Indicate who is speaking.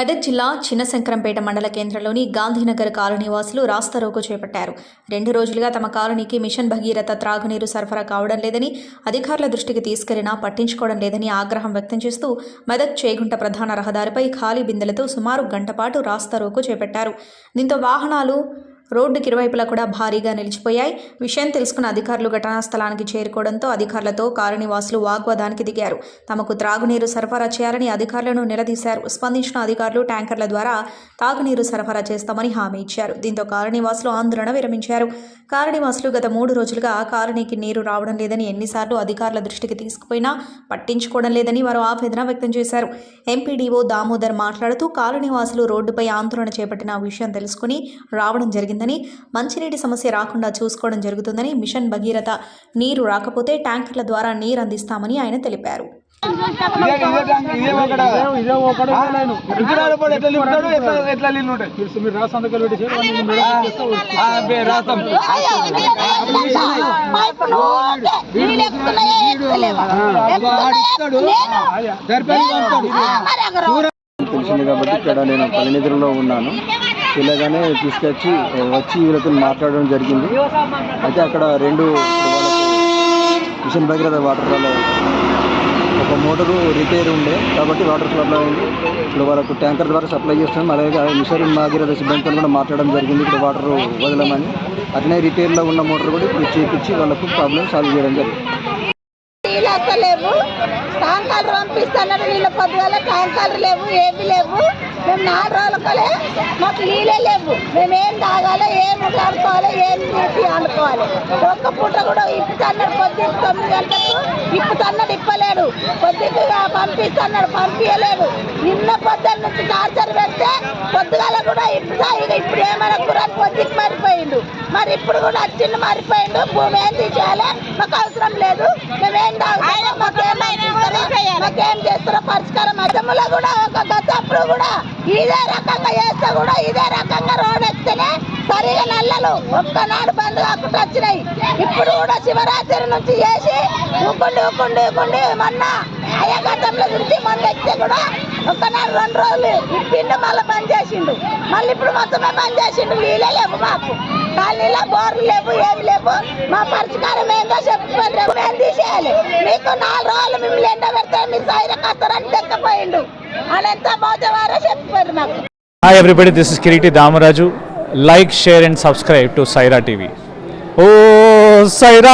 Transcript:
Speaker 1: మెదక్ జిల్లా చిన్నశంకరంపేట మండల కేంద్రంలోని గాంధీనగర్ కాలనీ వాసులు రాస్తారోకో చేపట్టారు. రెండు రోజులుగా తమ కాలనీకి మిషన్ భగీరథ త్రాగునీరు సరఫరా కావడం లేదని అధికారుల దృష్టికి తీసుకెళ్ళినా పట్టించుకోవడం లేదని ఆగ్రహం వ్యక్తం చేస్తూ మెదక్ చేగుంట ప్రధాన రహదారిపై ఖాళీ బిందెలతో సుమారు గంటపాటు రాస్తా రాస్తారోకో చేపట్టారు. దీంతో వాహనాలు రోడ్డుకి ఇరువైపులా కూడా భారీగా నిలిచిపోయాయి. విషయం తెలుసుకున్న అధికారులు ఘటనా స్థలానికి చేరుకోవడంతో అధికారులతో కాలనీవాసులు వాగ్వాదానికి దిగారు. తమకు త్రాగునీరు సరఫరా చేయాలని అధికారులను నిలదీశారు. స్పందించిన అధికారులు ట్యాంకర్ల ద్వారా తాగునీరు సరఫరా చేస్తామని హామీ ఇచ్చారు. దీంతో కాలనీవాసులు ఆందోళన విరమించారు. కాలనీవాసులు గత మూడు రోజులుగా కాలనీకి నీరు రావడం లేదని ఎన్నిసార్లు అధికారుల దృష్టికి తీసుకుపోయినా పట్టించుకోవడం లేదని వారు ఆవేదన వ్యక్తం చేశారు. ఎంపీడీఓ దామోదర్ మాట్లాడుతూ కాలనీవాసులు రోడ్డుపై ఆందోళన చేపట్టిన విషయం తెలుసుకుని రావడం జరిగింది. జరిగిందని మంచినీటి సమస్య రాకుండా చూసుకోవడం జరుగుతుందని మిషన్ భగీరథ నీరు రాకపోతే ట్యాంకర్ల ద్వారా నీరు అందిస్తామని ఆయన తెలిపారు
Speaker 2: తెలిసింది కాబట్టి ఇక్కడ నేను పల్లెనిధులలో ఉన్నాను వెళ్ళగానే తీసుకొచ్చి వచ్చి వీళ్ళతో మాట్లాడడం జరిగింది. అయితే అక్కడ రెండు మిషన్ భగీరథ వాటర్ వాళ్ళ ఒక మోటారు రిపేర్ ఉండే కాబట్టి వాటర్ సప్లై అయింది ఇప్పుడు వాళ్ళకు ట్యాంకర్ ద్వారా సప్లై చేస్తున్నాం. అలాగే మిషన్ భగీరథ సిబ్బందితో కూడా మాట్లాడడం జరిగింది. ఇక్కడ వాటర్ వదలమని. అట్లనే రిపేర్లో ఉన్న మోటార్ కూడా ఇప్పుడు చేపించి వాళ్ళకు ప్రాబ్లం సాల్వ్ చేయడం జరిగింది.
Speaker 3: నీళ్ళు వస్తలేవు పంపిస్తున్నాడు పంపిస్తున్నారు నీళ్ళ పొద్దుగల ట్యాంకర్లు లేవు ఏమి లేవు. మేము నాలుగు రోజులకలే మాకు నీళ్ళే లేవు. మేమేం తాగాలి ఏం ఆడుకోవాలి ఏం తీసి ఆడుకోవాలి ఒక్క పూట కూడా ఇప్పుతున్నాడు పొద్దు తొమ్మిది గంటలకు ఇప్పుతున్నాడు ఇప్పలేడు. పొద్దుకు పంపిస్తున్నాడు పంపించలేడు నిన్న పొద్దున్న నుంచి టార్చర్ పెడితే పొద్దుగాల కూడా ఇప్పుడు ఇక ఇప్పుడు ఏమైనా కురాని పొద్దుకు మారిపోయిండు. మరి ఇప్పుడు కూడా వచ్చిండు మారిపోయిండు. భూమి ఏం తీసేయాలి? మాకు అవసరం లేదు మేమేం తాగుతామో మాకేం చేస్తారో, మాకేం పరిష్కారం అద్దములో కూడా ఒక గతప్పుడు కూడా ఇదే రకంగా చేస్తే కూడా ఇదే రకంగా రోడ్ ఎక్కితేనే సరిగా నల్లలు ఒక్కనాడు బంద్ కాకుండా వచ్చినాయి. ఇప్పుడు కూడా శివరాత్రి నుంచి చేసి ఊకుండి ఊకుండి ఊకుండి మొన్న అయ్యగతంలో నుంచి మొన్న ఎక్కితే కూడా ఒక్కనాడు రెండు రోజులు ఇప్పిండు మళ్ళీ బంద్ చేసిండు. మళ్ళీ ఇప్పుడు మొత్తమే బంద్ చేసిండు. వీళ్ళే లేవు మాకు. కాలనీలో బోర్లు లేవు ఏమి లేవు. మా పరిష్కారం ఏందో చెప్పుకోండి మేము తీసేయాలి మీకు నాలుగు రోజులు మిమ్మల్ని ఎండ పెడితే మీరు సైర కస్తారని దక్కపోయిండు అని ఎంత మోతవారో చెప్పారు మాకు
Speaker 4: Hi everybody, this is Kiriti Damaraju. Like, share and subscribe to Saira TV. Oh, Saira!